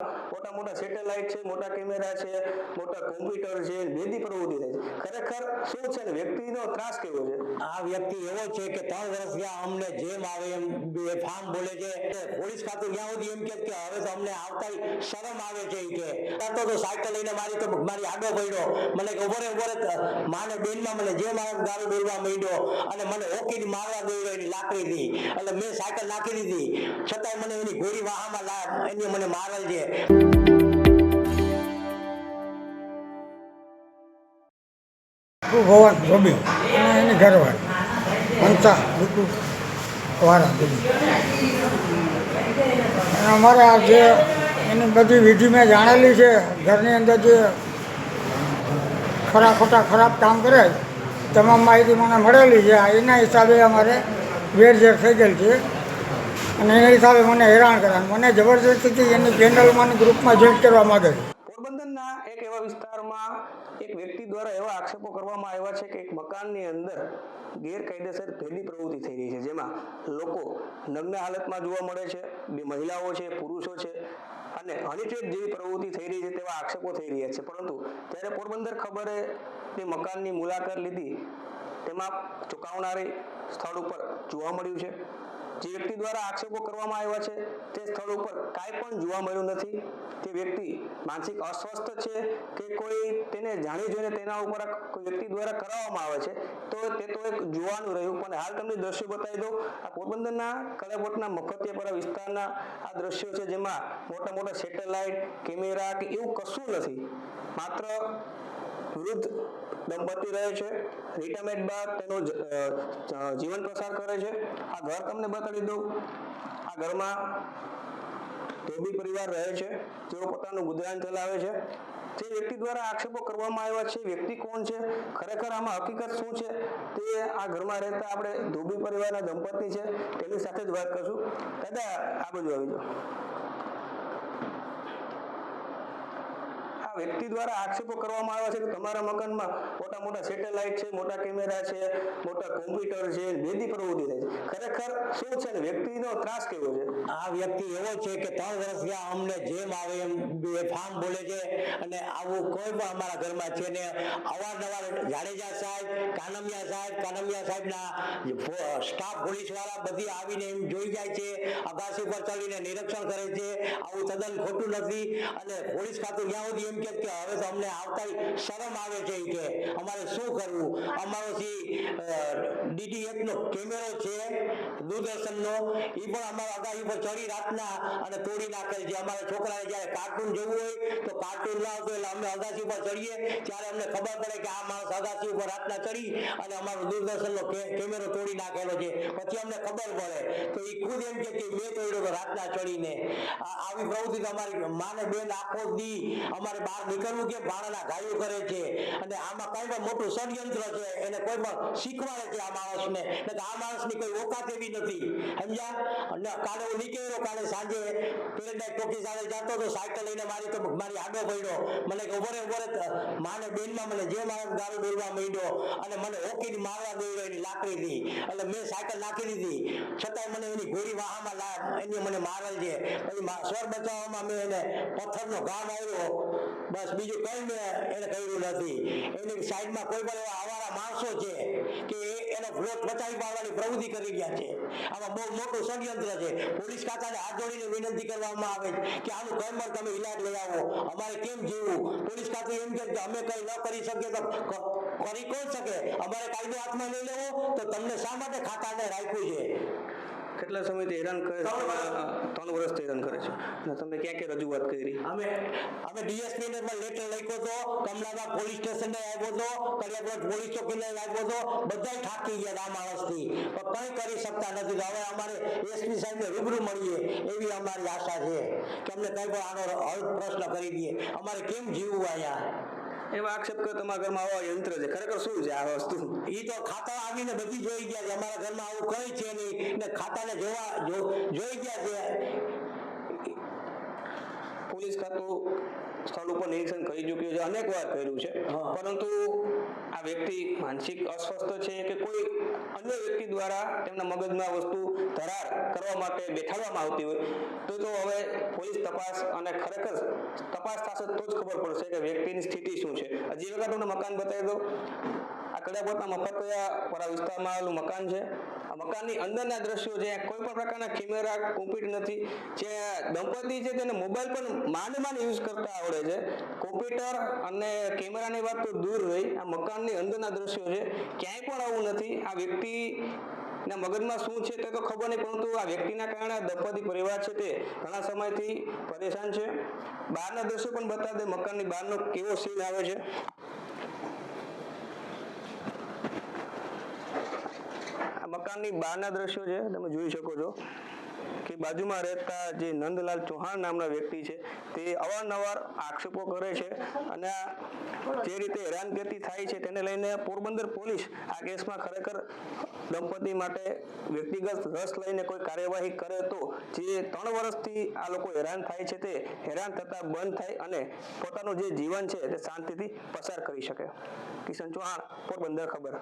મોટા મોટા સેટેલાઇટ છે, મોટા કેમેરા છે, મોટા કોમ્પ્યુટર છે ભેદી પ્રવૃત્તિ થાય છે. ખરેખર શું છે વ્યક્તિનો ત્રાસ કેવો છે? આ વ્યક્તિ એવો છે કે ત્રણ વર્ષ ગયા અમને જેમ આવે એમ ફાર્મ બોલે છે પોલીસ ખાતું ગયા સુધી એમ કે હવે તો અમને આવતા શરમ આવે છે કે. તો તો સાયકલ લઈને મારી તો મારી આગળ પડ્યો. મને કે ઊભો રે ઊભો રે માને બેનમાં મને જેમ આવે ગાળું બોલવા માંડ્યો અને મને હોકીની મારવા દોડ્યો એની લાકડીથી. એટલે મેં સાયકલ નાખી દીધી. છતાંય મને એની ગોળી વાહામાં એની મને મારેલ છે. ભગવાન ધોબી અને એની ઘરવાળી. મમતા વાળા અને અમારે આ જે એની બધી વિધિ મેં જાણેલી છે, ઘરની અંદર જે ખરા ખોટા ખરાબ કામ કરે, તમામ માહિતી મને મળેલી છે. એના હિસાબે અમારે વેરઝેર થઈ ગયેલ છે. અને એના હિસાબે મને હેરાન કરે મને જબરજસ્તીથી એની પેનલમાં ગ્રુપમાં જોઈન કરવા માગે છે. પોરબંદરના એક એવા વિસ્તારમાં એક વ્યક્તિ દ્વારા એવા આક્ષેપો કરવામાં આવ્યા છે કે એક મકાનની અંદર ગેરકાયદેસર ભેદી પ્રવૃત્તિ થઈ રહી છે, જેમાં લોકો નગ્ન હાલતમાં જોવા મળે છે, બે મહિલાઓ છે, પુરુષો છે અને હનીટ્રેપ જેવી પ્રવૃત્તિ થઈ રહી છે તેવા આક્ષેપો થઈ રહ્યા છે. પરંતુ ત્યારે પોરબંદર ખબરે તે મકાનની મુલાકાત લીધી. તેમાં ચોંકાવનારી સ્થળ ઉપર જોવા મળ્યું છે. જે વ્યક્તિ દ્વારા આક્ષેપો કરવામાં આવ્યા છે, તે સ્થળ ઉપર કાંઈ પણ જોવા મળ્યું નથી. તે વ્યક્તિ માનસિક અસ્વસ્થ છે કે કોઈ તેને જાણી જોઈને તેના ઉપર વ્યક્તિ દ્વારા કરાવવામાં આવે છે, તો તે તો એક જોવાનું રહ્યું. પણ હાલ તમને દ્રશ્યો બતાવી દઉં. આ પોરબંદરના કલેપોટના મફતિયાપરા વિસ્તારના આ દ્રશ્યો છે, જેમાં મોટા મોટા સેટેલાઇટ, કેમેરા કે એવું કશું નથી. માત્ર વૃદ્ધ દંપતી રહે છે. રિટાયરમેન્ટ બાદ તેનું જીવન પસાર કરે છે. આ ઘર તમને બતાડી દઉં. આ ઘરમાં ધોબી પરિવાર રહે છે. તેઓ પોતાનું ગુજરાન ચલાવે છે. જે વ્યક્તિ દ્વારા આક્ષેપો કરવામાં આવ્યા છે વ્યક્તિ કોણ છે? ખરેખર આમાં હકીકત શું છે? તે આ ઘરમાં રહેતા આપણે ધોબી પરિવારના દંપતી છે. તેની સાથે જ વાત કરશું. દાદા, આ બાજુ આવી જાઓ આ વ્યક્તિ દ્વારા આક્ષેપો કરવામાં આવ્યા છે કે તમારા મકાનમાં મોટા મોટા સેટેલાઇટ છે, મોટા કેમેરા છે, મોટા કોમ્પ્યુટર છે, બેદી પ્રવૃત્તિ થાય છે. ખરેખર શું છે વ્યક્તિનો ત્રાસ કેવો છે? આ વ્યક્તિ એવો છે કે ત્રણ વર્ષ ગયા અમને જેમ આવે એમ ફાર્મ બોલે છે અને આવું કોઈ પણ અમારા ઘરમાં છે ને, અવારનવાર જાડેજા સાહેબ, કાનમિયા સાહેબ, કાનમિયા સાહેબના સ્ટાફ પોલીસવાળા બધી આવીને એમ જોઈ જાય છે, અગાસી પર ચડીને નિરીક્ષણ કરે છે, આવું તદ્દન ખોટું નથી અને પોલીસ ખાતું જ્યાં સુધી એમ કે હવે તો અમને આવતા શરમ આવે છે કે અમારે શું કરવું? અમારો જે ડીડી નો કેમેરો છે દૂરદર્શનનો એ પણ અમારા અગાસી પર ચડી રાતના અને તોડી નાખેલ છે. અમારા છોકરાને જ્યારે કાર્ટૂન જોવું હોય, તો કાર્ટૂન ના આવતું એટલે અમે અગાસી પર ચડીએ. ત્યારે અમને ખબર પડે કે આ માણસ અગાસી ઉપર રાતના ચડી અને અમારો દૂરદર્શનનો કેમેરો તોડી નાખેલો છે. પછી અમને ખબર પડે. તો એ ખુદ એમ કે મેં તોડ્યો તો રાતના ચડીને. આવી પ્રવૃત્તિ અમારી માને બેન આખો દી. અમારે બહાર નીકળવું કે ભાણાના ગાયો કરે છે. અને આમાં કઈ પણ મોટું ષડયંત્ર છે, એને કોઈ પણ શીખવાડે છે આ માણસને. આ માણસની કોઈ ઓકાત એવી નથી. સમજ્યા? અને હું નીકળ્યો કાલે સાંજે પેરેડાઈ ટોકી સાથે જતો તો સાયકલ લઈને મારી તો મારી આગળ પડ્યો. મને કે ઉભરે માને બેનમાં મને જે મારે ગાળું બોલવા માંડ્યો અને મને હોકીને મારવા દોડ્યો એની લાકડીથી. એટલે મેં સાયકલ નાખી દીધી. છતાંય મને એની ગોળી વાહામાં એની મને મારેલ છે પછી સ્વર બચાવવામાં મેં એને પથ્થરનો ઘા માર્યો. બસ બીજું કંઈ મેં એને કર્યું નથી. એની સાઈડમાં કોઈ પણ એવા આવારા માણસો છે કે એનો ફ્લોટ બચાવી પાડવાની પ્રવૃત્તિ કરી રહ્યા છે. આમાં બહુ મોટું ષડયંત્ર છે. પોલીસ ખાતાને હાથ જોડીને વિનંતી કરવામાં આવે કે આનું કઈ પણ તમે ઇલાજ લઈ આવો. અમારે કેમ જીવવું? પોલીસ ખાતું એમ કે અમે કઈ ન કરી શકીએ તો કરી કોણ શકે? અમારે કાયદો હાથમાં લઈ લેવો તો તમને શા માટે ખાતાને રાખ્યું છે? કેટલા સમયથી હેરાન કરે છે? ત્રણ વર્ષથી હેરાન કરે છે. અને તમે ક્યાં ક્યાં રજૂઆત કરી? અમે અમે ડીએસપી ને પણ લેટર લખ્યો હતો કમલાબાગ પોલીસ સ્ટેશન ને આવ્યો હતો કડિયાપુર પોલીસ ચોકી ને આવ્યો હતો બધાય થાકી ગયા આ માણસથી પણ કંઈ કરી શકતા નથી. હવે અમારે એસપી સાહેબ ને રૂબરૂ મળીએ એવી અમારી આશા છે. કે અમને કંઈ પણ આનો હલ પ્રશ્ન કરી દઈએ. અમારે કેમ જીવવું અહીંયા? એવા આક્ષેપ કરે તમારા ઘરમાં આવા યંત્ર છે. ખરેખર શું છે આ વસ્તુ? એ તો ખાતા આવીને બધી જોઈ ગયા છે, અમારા ઘરમાં આવું કઈ છે નહીં. ને ખાતાને જોવા જોઈ ગયા છે. પોલીસ ખાતું સ્થળ ઉપર નિરીક્ષણ કરી ચૂક્યું છે અનેક વાર કર્યું છે. પરંતુ આ વ્યક્તિ માનસિક અસ્વસ્થ છે કે કોઈ અન્ય વ્યક્તિ દ્વારા તેમના મગજમાં વસ્તુ ધરાર કરવા માટે બેઠાડવામાં આવતી હોય તો તો હવે પોલીસ તપાસ અને ખરેખર તપાસ થશે તો જ ખબર પડશે કે વ્યક્તિની સ્થિતિ શું છે. હજી વખત તમને મકાન બતાવી દો આ કડાપોટના મફતયા વાળા વિસ્તારમાં આવેલું મકાન છે. આ મકાનની અંદરના દ્રશ્યો છે કોઈ પણ પ્રકારના કેમેરા કોમ્પ્યુટર નથી. જે દંપતી છે તેને મોબાઈલ પણ માંડ યુઝ કરતા આવડે છે. કોમ્પ્યુટર અને કેમેરાની વાત તો દૂર રહી. આ મકાનની અંદરના દ્રશ્યો છે. ક્યાંય પણ આવું નથી. આ વ્યક્તિ ના મગજમાં શું છે તે તો ખબર નહીં, પરંતુ આ વ્યક્તિના કારણે દંપતી પરિવાર છે તે ઘણા સમયથી પરેશાન છે. બહારના દ્રશ્યો પણ બતાવે મકાનની બહારનો કેવો સીન આવે છે. મકાનની બહારના દ્રશ્યો છે. તમે જોઈ શકો છો. કે બાજુમાં રહેતા જે નંદલાલ ચૌહાણ નામના વ્યક્તિ છે, તે અવારનવાર આક્ષેપો કરે છે અને જે રીતે હેરાનગતિ થાય છે તેને લઈને પોરબંદર પોલીસ આ કેસમાં ખરેખર દંપતી માટે વ્યક્તિગત રસ લઈને કોઈ કાર્યવાહી કરે તો જે ત્રણ વર્ષથી આ લોકો હેરાન થાય છે તે હેરાન થતા બંધ થાય અને પોતાનું જે જીવન છે તે શાંતિથી પસાર કરી શકે. કિશન ચૌહાણ, પોરબંદર, ખબર.